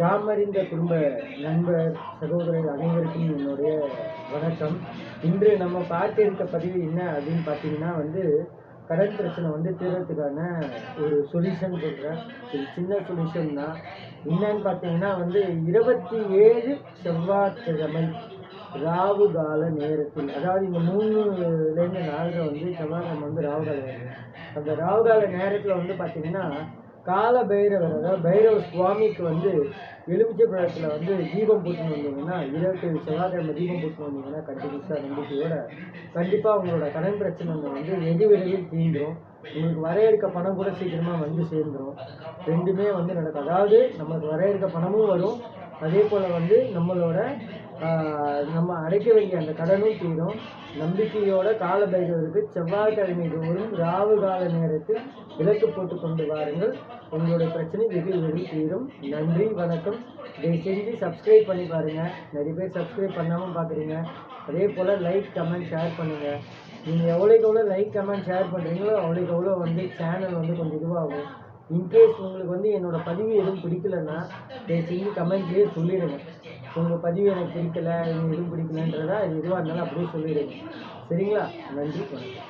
யாமறிந்த குடும்ப நண்பர் சகோதரர் அனைவருக்கும் என்னுடைய வணக்கம். இன்று நம்ம பார்க்க இருக்க பதிவு என்ன அப்படின்னு பார்த்தீங்கன்னா வந்து கடன் பிரச்சனை வந்து தீர்றதுக்கான ஒரு சொல்யூஷன் சொல்கிறேன் இது சின்ன சொல்யூஷன் தான். என்னன்னு பார்த்தீங்கன்னா வந்து இருபத்தி ஏழு செவ்வாய்க்கிழமை ராகு கால நேரத்தில் அதாவது இந்த மூணுலேருந்து நாலரை வந்து செவ்வாய்க்கிழமை வந்து ராகு கால நேரம். அந்த ராகு கால நேரத்தில் வந்து பார்த்தீங்கன்னா கால பைரவர் அதாவது பைரவ சுவாமிக்கு வந்து எலுமிச்சை பழத்தில் வந்து தீபம் போட்டுன்னு வந்தீங்கன்னா இருபத்தி செவ்வாய்க்கிழமை தீபம் போட்டுன்னு வந்தீங்கன்னா கண்டிப்பாக நம்பிக்கையோட கண்டிப்பாக உங்களோட கடன் பிரச்சனை வந்து வெகு விரைவில் தீந்துரும் உங்களுக்கு வரையறுக்க இருக்க பணம் கூட சீக்கிரமாக வந்து சேர்ந்துரும். ரெண்டுமே வந்து நடக்கும். அதாவது நமக்கு வரையறுக்க இருக்க பணமும் வரும். அதே போல் வந்து நம்மளோட அடைக்க வேண்டிய அந்த கடனும் தீரும். நம்பிக்கையோட கால பைரவருக்கு செவ்வாய்க்கிழமை தோறும் ராவு கால நேரத்தில் விளக்கு போட்டு கொண்டு வாருங்கள். உங்களுடைய பிரச்சனை வெகு வெகு தீரும். நன்றி வணக்கம். இதை செஞ்சு சப்ஸ்கிரைப் பண்ணி பாருங்கள் நிறைய பேர் சப்ஸ்கிரைப் பண்ணாமல் பார்க்குறீங்க அதே போல் லைக் கமெண்ட் ஷேர் பண்ணுங்கள் நீங்கள் எவ்வளோக்கு எவ்வளோ லைக் கமெண்ட் ஷேர் பண்ணுறீங்களோ அவ்வளோக்கு எவ்வளோ வந்து சேனல் வந்து கொஞ்சம் இதுவாகும். இன்கேஸ் உங்களுக்கு வந்து என்னோட பதிவு எதுவும் பிடிக்கலன்னா தயவு செஞ்சு கமெண்ட்லேயே சொல்லிடுங்க. உங்கள் பதிவு எனக்கு பிடிக்கலை எதுவும் பிடிக்கலன்றதா எதுவாக இருந்தாலும் அப்படியே சொல்லிடுங்க. சரிங்களா? நன்றி வணக்கம்.